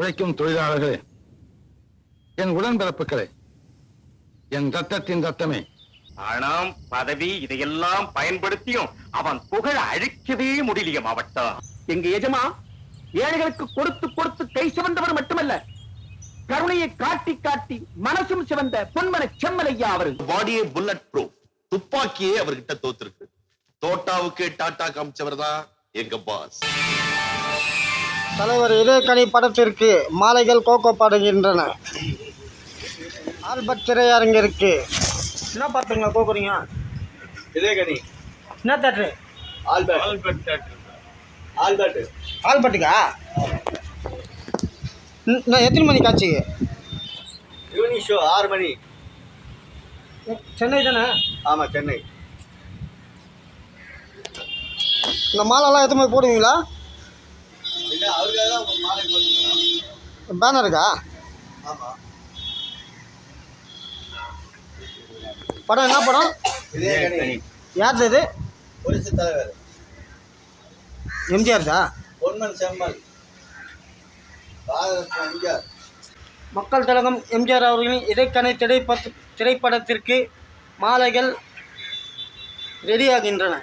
உழைக்கும் தொழிலாளர்களே என் உடன்பிறப்புகளே என் ரத்தத்தின் ரத்தமே. பணம் பதவி இதையெல்லாம் பயன்படுத்தியும் அவன் புகழ அழிக்கவே முடியலையே மாவட்டா எங்க எஜமா ஏழைகளுக்கு கொடுத்து கொடுத்து கை சிவந்தவர் மட்டுமல்ல கருணையை காட்டி காட்டி மனசும் சிவந்த பொன்மன செம்மலையா அவரு. பாடியே புல்லட் ப்ரூஃப் துப்பாக்கியே அவர்கிட்ட தோத்துருக்கு. தோட்டாவுக்கு டாட்டா காமிச்சவர் தான் எங்க பாஸ் தலைவர் இதயக்கனி படத்திற்கு மாலைகள் கோக்கப்படுகின்றன. ஆல்பர்ட் திரையரங்கிற்கு என்ன பார்த்துங்க கோக்குறீங்க? இதயகனி என்ன theatre? Albert. Albert theatre Albert. ஆல்பர்ட்டுக்கா? ம், நான் எத்தனை மணி காட்சி ஈவினிங் ஷோ ஆறு மணி. சென்னை தானே? ஆமா சென்னை. இந்த மாலைலாம் எத்தனை மணி போடுவீங்களா இல்ல அவருக்காக தான் உங்க மாலை பேனருக்கா ஆமா. படம் என்ன படம்? யார் இது? புரட்சி தலைவர். எம்ஜிஆர் தான் பொன்மன் செம்மல். எம்ஜிஆர். மக்கள் திலகம் எம்ஜிஆர் அவர்களின் இடைக்கணை திரைப்பட திரைப்படத்திற்கு மாலைகள் ரெடியாகின்றன.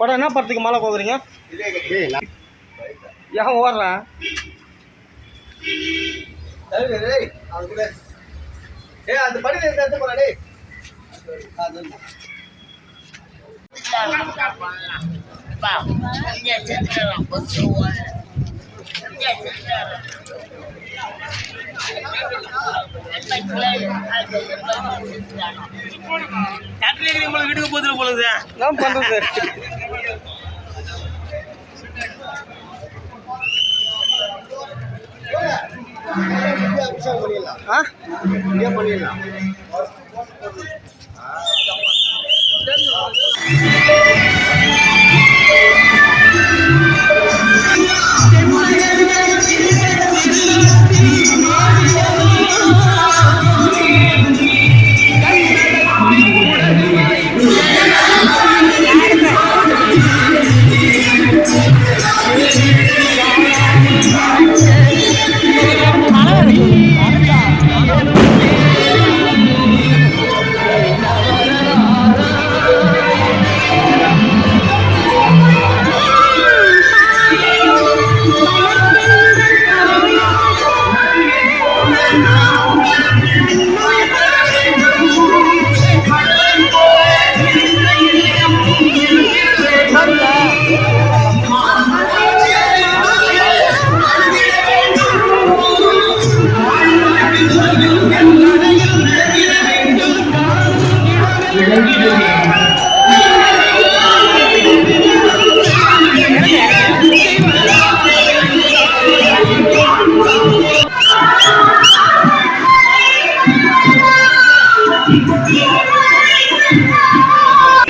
படம் என்ன படத்துக்கு மாலை போகுறீங்க ஏன் ஓடுறேன் ஏய் அந்த இருந்து எடுத்து போடா டேய் அது என்ன பண்ணுறது பண்ணிடலாம். ஆ? பண்ணிடலாம்.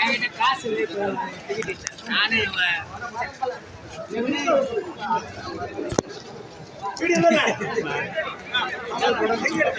என்கிட்ட காசு இல்லை இப்போ டிக்கெட்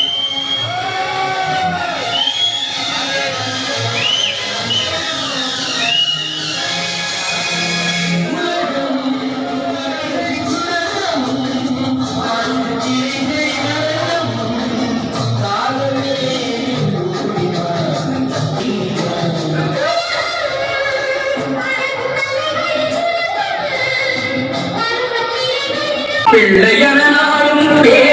பிள்ளையனாலும் ஃபாலோ